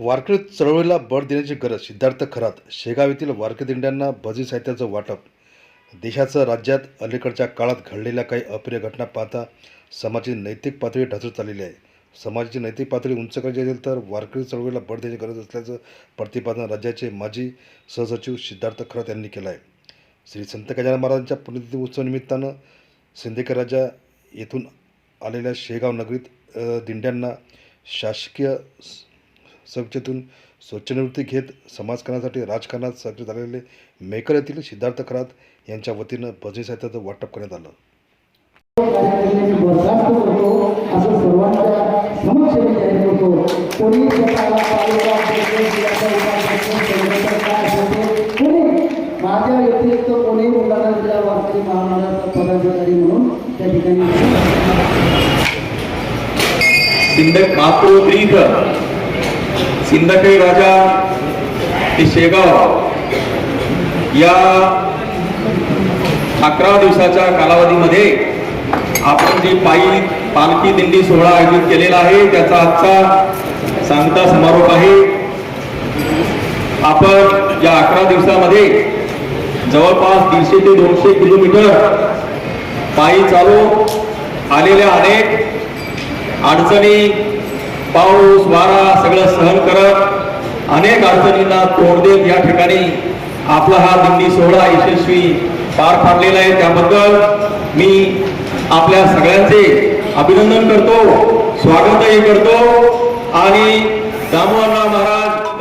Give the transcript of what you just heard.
वारकरी चळवळीला बळ देण्याची गरज सिद्धार्थ खरात शेगाव येथील वारकरी दिंड्यांना भजी साहित्याचं वाटप. देशाचं राज्यात अलीकडच्या काळात घडलेल्या काही अप्रिय घटना पाहता समाजाची नैतिक पातळी ढासळत चाललेली आहे. समाजाची नैतिक पातळी उंच करायची असेल तर वारकरी चळवळीला बळ देण्याची गरज असल्याचं प्रतिपादन राज्याचे माजी सहसचिव सिद्धार्थ खरात यांनी केलं आहे. श्री संत गजानन महाराजांच्या पुण्यतिथी उत्सवनिमित्तानं सिंदेकर सिंदखेड राजा येथून आलेल्या शेगाव नगरीत दिंड्यांना शासकीय संस्थेतून स्वच्छनिवृत्ती घेत समाजकारणासाठी राजकारणात सक्रिय झालेले मेकर येथील सिद्धार्थ खरात यांच्या वतीनं भजनी साहित्याचं वाटप करण्यात आलं. कार्यक्रमाची बरखास्त माझ्या व्यतिरिक्त कोणी जिल्हा वारकरी महामंडळाचा पदाधिकारी म्हणून त्या ठिकाणी सिंदखेड राजा ते शेगाव या अकरा दिवसाच्या कालावधीमध्ये आपण जी पायी पालखी दिंडी सोहळा आयोजित केलेला आहे त्याचा आजचा सांगता समारोप आहे. आपण या अकरा दिवसामध्ये जवळपास दीडशे ते दोनशे किलोमीटर पायी चालू आलेल्या अनेक अडचणी पाऊस वारा सगळं सहन करत अनेक अडचणींना तोड देत या ठिकाणी आपला हा दिंडी सोहळा यशस्वी पार पाडलेला आहे. त्याबद्दल मी आपल्या सगळ्यांचे अभिनंदन करतो स्वागतही करतो. आणि दामोदरराव महाराज